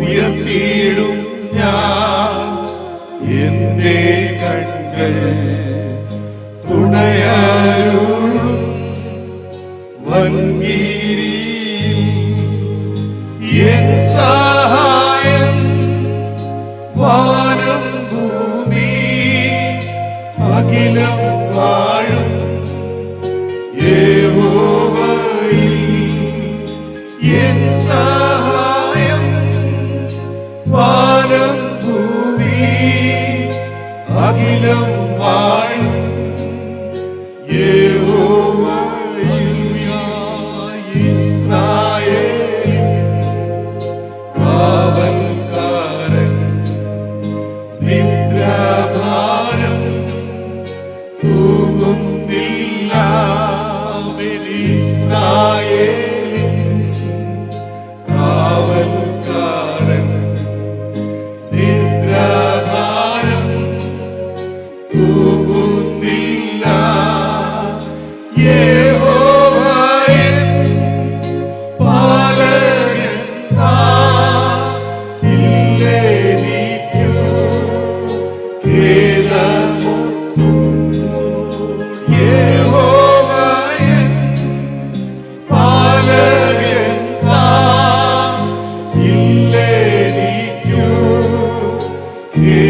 ഉയർത്തിയിടും ഞാൻ എന്റെ കണ്ണുകൾ തുണയരുളും വൻകീരിയിൽ എൻ സഹായം വാനം ഭൂമി അഖിലം വാഴും. ഏവോവയിൽ എൻ സഹായം அகிலம் பூமி அகிலம் வாழ் You